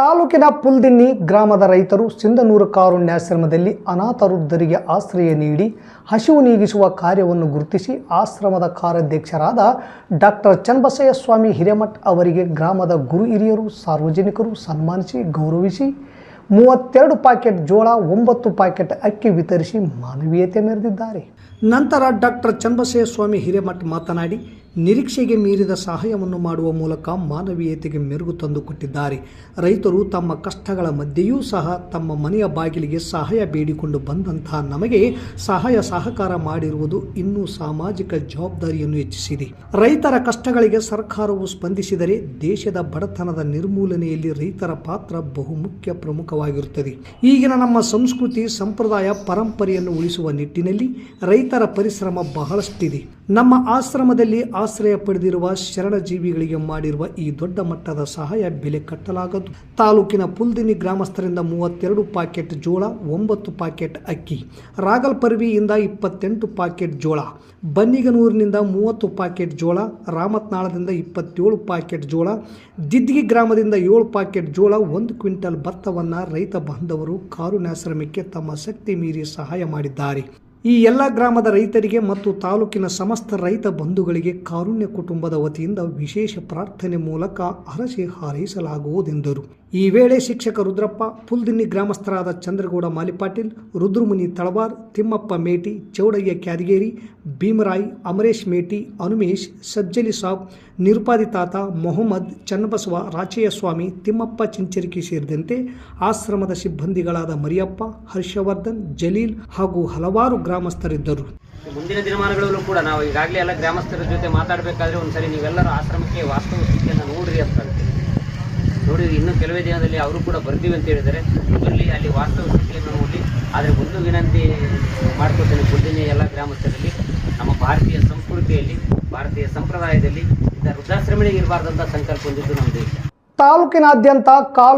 ತಾಲೂಕಿನ ಪುಲ್ದಿನ್ನಿ ಗ್ರಾಮದ ರೈತರು ಸಿಂಧನೂರು ಕಾರುಣ್ಯಾಶ್ರಮದಲ್ಲಿ ಅನಾಥ ವೃದ್ಧರಿಗೆ ಆಶ್ರಯ ನೀಡಿ ಹಸಿವು ನೀಗಿಸುವ ಕಾರ್ಯವನ್ನು ಗುರುತಿಸಿ ಆಶ್ರಮದ ಕಾರ್ಯಾಧ್ಯಕ್ಷರಾದ ಡಾಕ್ಟರ್ ಚನ್ನಬಸಯ್ಯ ಸ್ವಾಮಿ ಹಿರೇಮಠ್ ಅವರಿಗೆ ಗ್ರಾಮದ ಗುರು ಹಿರಿಯರು ಸಾರ್ವಜನಿಕರು ಸನ್ಮಾನಿಸಿ ಗೌರವಿಸಿ ಮೂವತ್ತೆರಡು ಪ್ಯಾಕೆಟ್ ಜೋಳ, ಒಂಬತ್ತು ಪ್ಯಾಕೆಟ್ ಅಕ್ಕಿ ವಿತರಿಸಿ ಮಾನವೀಯತೆ ಮೆರೆದಿದ್ದಾರೆ. ನಂತರ ಡಾಕ್ಟರ್ ಚನ್ನಬಸಯ್ಯ ಸ್ವಾಮಿ ಹಿರೇಮಠ್ ಮಾತನಾಡಿ, ನಿರೀಕ್ಷೆಗೆ ಮೀರಿದ ಸಹಾಯವನ್ನು ಮಾಡುವ ಮೂಲಕ ಮಾನವೀಯತೆಗೆ ಮೆರುಗು ತಂದುಕೊಟ್ಟಿದ್ದಾರೆ ರೈತರು ತಮ್ಮ ಕಷ್ಟಗಳ ಮಧ್ಯೆಯೂ ಸಹ ತಮ್ಮ ಮನೆಯ ಬಾಗಿಲಿಗೆ ಸಹಾಯ ಬೇಡಿಕೊಂಡು ಬಂದಂತಹ ನಮಗೆ ಸಹಾಯ ಸಹಕಾರ ಮಾಡಿರುವುದು ಇನ್ನೂ ಸಾಮಾಜಿಕ ಜವಾಬ್ದಾರಿಯನ್ನು ಹೆಚ್ಚಿಸಿದೆ. ರೈತರ ಕಷ್ಟಗಳಿಗೆ ಸರ್ಕಾರವು ಸ್ಪಂದಿಸಿದರೆ ದೇಶದ ಬಡತನದ ನಿರ್ಮೂಲನೆಯಲ್ಲಿ ರೈತರ ಪಾತ್ರ ಬಹುಮುಖ್ಯ ಪ್ರಮುಖವಾಗಿರುತ್ತದೆ ಈಗಿನ ನಮ್ಮ ಸಂಸ್ಕೃತಿ, ಸಂಪ್ರದಾಯ, ಪರಂಪರೆಯನ್ನು ಉಳಿಸುವ ನಿಟ್ಟಿನಲ್ಲಿ ರೈತರ ಪರಿಶ್ರಮ ಬಹಳಷ್ಟಿದೆ. ನಮ್ಮ ಆಶ್ರಮದಲ್ಲಿ ಆಶ್ರಯ ಪಡೆದಿರುವ ಶರಣಜೀವಿಗಳಿಗೆ ಮಾಡಿರುವ ಈ ದೊಡ್ಡ ಮಟ್ಟದ ಸಹಾಯ ಬೆಲೆ ಕಟ್ಟಲಾಗದು. ತಾಲೂಕಿನ ಪುಲ್ದಿನಿ ಗ್ರಾಮಸ್ಥರಿಂದ ಮೂವತ್ತೆರಡು ಪ್ಯಾಕೆಟ್ ಜೋಳ, ಒಂಬತ್ತು ಪಾಕೆಟ್ ಅಕ್ಕಿ ರಾಗಲ್ಪರ್ವಿಯಿಂದ ಇಪ್ಪತ್ತೆಂಟು ಪಾಕೆಟ್ ಜೋಳ, ಬನ್ನಿಗನೂರಿನಿಂದ ಮೂವತ್ತು ಪ್ಯಾಕೆಟ್ ಜೋಳ, ರಾಮತ್ನಾಳದಿಂದ ಇಪ್ಪತ್ತೇಳು ಪ್ಯಾಕೆಟ್ ಜೋಳ ದಿದ್ಗಿ ಗ್ರಾಮದಿಂದ ಏಳು ಪಾಕೆಟ್ ಜೋಳ, ಒಂದು ಕ್ವಿಂಟಲ್ ಭತ್ತವನ್ನು ರೈತ ಬಾಂಧವರು ಕಾರುಣ್ಯಾಶ್ರಮಕ್ಕೆ ತಮ್ಮ ಶಕ್ತಿ ಮೀರಿ ಸಹಾಯ ಮಾಡಿದ್ದಾರೆ. ಈ ಎಲ್ಲ ಗ್ರಾಮದ ರೈತರಿಗೆ ಮತ್ತು ತಾಲೂಕಿನ ಸಮಸ್ತ ರೈತ ಬಂಧುಗಳಿಗೆ ಕಾರುಣ್ಯ ಕುಟುಂಬದ ವತಿಯಿಂದ ವಿಶೇಷ ಪ್ರಾರ್ಥನೆ ಮೂಲಕ ಹರಸಿ ಹಾರೈಸಲಾಗುವುದೆಂದರು ಈ ವೇಳೆ ಶಿಕ್ಷಕ ರುದ್ರಪ್ಪ ಪುಲ್ದಿನ್ನಿ ಗ್ರಾಮಸ್ಥರಾದ ಚಂದ್ರಗೌಡ ಮಾಲಿಪಾಟೀಲ್, ರುದ್ರಮುನಿ ತಳವಾರ್, ತಿಮ್ಮಪ್ಪ ಮೇಟಿ, ಚೌಡಯ್ಯ ಕ್ಯಾದಗೇರಿ, ಭೀಮರಾಯ್, ಅಮರೇಶ್ ಮೇಟಿ, ಅನುಮೇಶ್, ಸಜ್ಜಲಿ ಸಾಬ್ ನಿರುಪಾದಿತಾತ ಮೊಹಮ್ಮದ್, ಚನ್ನಬಸವ ರಾಚಯ್ಯ ಸ್ವಾಮಿ ತಿಮ್ಮಪ್ಪ ಚಿಂಚರಿಕೆ ಸೇರಿದಂತೆ ಆಶ್ರಮದ ಸಿಬ್ಬಂದಿಗಳಾದ ಮರಿಯಪ್ಪ, ಹರ್ಷವರ್ಧನ್, ಜಲೀಲ್ ಹಾಗೂ ಹಲವಾರು ಗ್ರಾಮಸ್ಥರಿದ್ದರು. ಮುಂದಿನ ದಿನಮಾನಗಳಲ್ಲೂ ಕೂಡ ನಾವು ಈಗಾಗಲೇ ಎಲ್ಲ ಗ್ರಾಮಸ್ಥರ ಜೊತೆ ಮಾತಾಡಬೇಕಾದ್ರೆ ಒಂದ್ಸರಿ ನೀವೆಲ್ಲರೂ ಆಶ್ರಮಕ್ಕೆ ವಾಸ್ತವ ಸ್ಥಿತಿಯನ್ನು ನೋಡ್ರಿ ಅಂತ. ನೋಡಿ ಇನ್ನೂ ಕೆಲವೇ ದಿನದಲ್ಲಿ ಅವರು ಕೂಡ ಬರ್ತೀವಿ ಅಂತ ಹೇಳಿದ್ದಾರೆ. ಬರಲಿ ಅಲ್ಲಿ ವಾಸ್ತವ ಸ್ಥಿತಿಯನ್ನು ನೋಡಿ, ಆದರೆ ಒಂದು ವಿನಂತಿ ಮಾಡ್ಕೊತೇನೆ ಬುದ್ಧಿನ ಎಲ್ಲ ಗ್ರಾಮಸ್ಥರಲ್ಲಿ, ನಮ್ಮ ಭಾರತೀಯ ಸಂಸ್ಕೃತಿಯಲ್ಲಿ, ಭಾರತೀಯ ಸಂಪ್ರದಾಯದಲ್ಲಿ ಇಂಥ ವೃದ್ಧಾಶ್ರಮಗಳಿಗೆ ಇರಬಾರ್ದಂಥ ಸಂಕಲ್ಪ ಹೊಂದಿದ್ದು ನಮ್ಮ ದೇಶ ತಾಲೂಕಿನಾದ್ಯಂತ ಕಾಲು